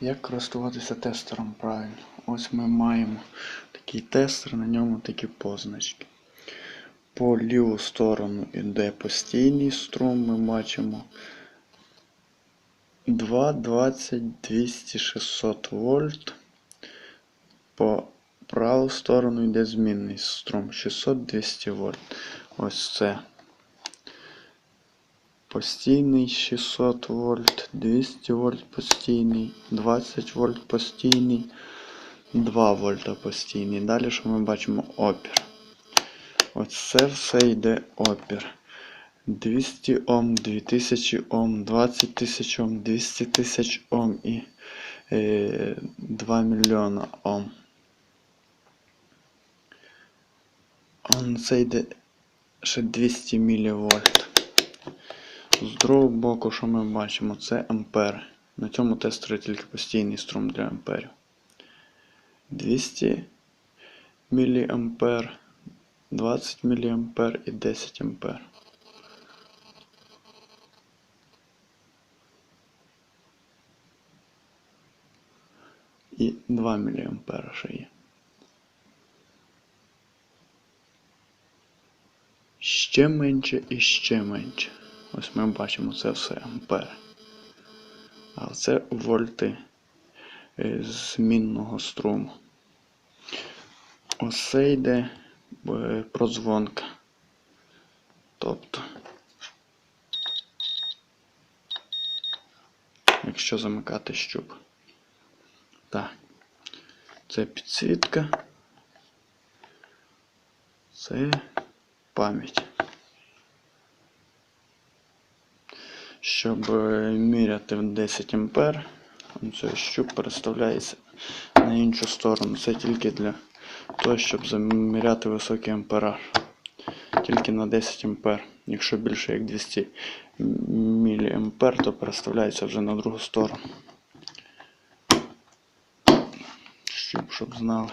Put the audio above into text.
Як користуватися тестером правильно? Ось ми маємо такий тестер, на ньому такі позначки. По ліву сторону йде постійний струм, ми бачимо 2, 20, 200, 600 вольт. По праву сторону йде змінний струм 600-200 вольт. Ось це. Постійний 600 вольт, 200 вольт постійний, 20 вольт постійний, 2 вольта постійний. Далі що ми бачимо опір. Ось це все йде опір. 200 Ом, 2000 Ом, 20 тисяч Ом, 200 тисяч Ом і е, 2 мільйона Ом. Це йде ще 200 мілівольт. З другого боку, що ми бачимо, це ампер. На цьому тестері тільки постійний струм для амперів. 200 міліампер, 20 міліампер і 10 ампер. І 2 міліампера ще є. Ще менше і ще менше. Ось ми бачимо це все ампери. А це вольти е, змінного струму. Ось йде е, прозвонка. Тобто, якщо замикати щуп. Так. Це підсвітка. Це пам'ять. Щоб е, міряти в 10 ампер, цей щуп переставляється на іншу сторону. Це тільки для того, щоб заміряти високий ампераж. Тільки на 10 ампер. Якщо більше як 200 мА, то переставляється вже на другу сторону. Щуп, щоб знали.